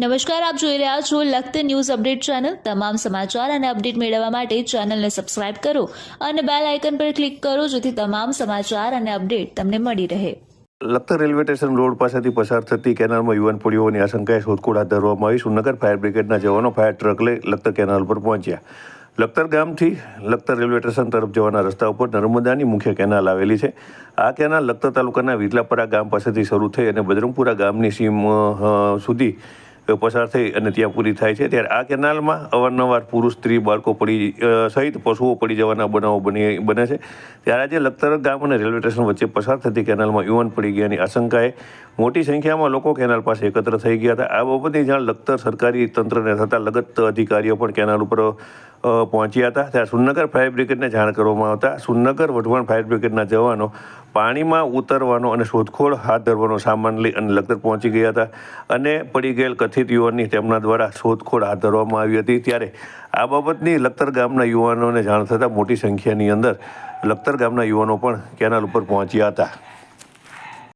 નમસ્કાર, આપ જોઈ રહ્યા છો લખત ન્યૂઝ અપડેટ ચેનલ. તમામ સમાચાર અને અપડેટ મેળવવા માટે ચેનલને સબસ્ક્રાઇબ કરો અને બેલ આઇકન પર ક્લિક કરો જેથી તમામ સમાચાર અને અપડેટ તમને મળી રહે. લખતર રેલવે સ્ટેશન રોડ પાસેથી પસાર થતી કેનાલમાં યુવાન પોળીઓની આશંકાએ શોધખોળ હાથ ધરવામાં આવી. સુનગર ફાયર બ્રિગેડના જવાનો ફાયર ટ્રક લઈ લખતર કેનાલ પર પહોંચ્યા. લખતર ગામથી લખતર રેલવે સ્ટેશન તરફ જવાના રસ્તા ઉપર નર્મદાની મુખ્ય કેનાલ આવેલી છે. આ કેનાલ લખતર તાલુકાના વિરલાપરા ગામ પાસેથી શરૂ થઈ અને બજરંગપુરા ગામની સીમ સુધી પસાર થઈ અને ત્યાં પૂરી થાય છે. ત્યારે આ કેનાલમાં અવારનવાર પુરુષ, સ્ત્રી, બાળકો પડી સહિત પશુઓ પડી જવાના બનાવો બની, બને છે. ત્યારે આજે લખતર ગામ અને રેલવે સ્ટેશન વચ્ચે પસાર થતી કેનાલમાં યુવાન પડી ગયાની આશંકાએ મોટી સંખ્યામાં લોકો કેનાલ પાસે એકત્ર થઈ ગયા હતા. આ બાબતની જાણ લખતર સરકારી તંત્રને થતાં લગત અધિકારીઓ પણ કેનાલ ઉપર પહોંચ્યા હતા. ત્યારે સુનગર ફાયર બ્રિગેડને જાણ કરવામાં આવતા સુનગર વઢવાણ ફાયર બ્રિગેડના જવાનો પાણીમાં ઉતરવાનો અને શોધખોળ હાથ ધરવાનો સામાન લઈ અને લગતર પહોંચી ગયા હતા અને પડી ગયેલ કથિત યુવાનની તેમના દ્વારા શોધખોળ હાથ ધરવામાં આવી હતી. ત્યારે આ બાબતની લખતર ગામના યુવાનોને જાણ થતાં મોટી સંખ્યાની અંદર લખતર ગામના યુવાનો પણ કેનાલ ઉપર પહોંચ્યા હતા.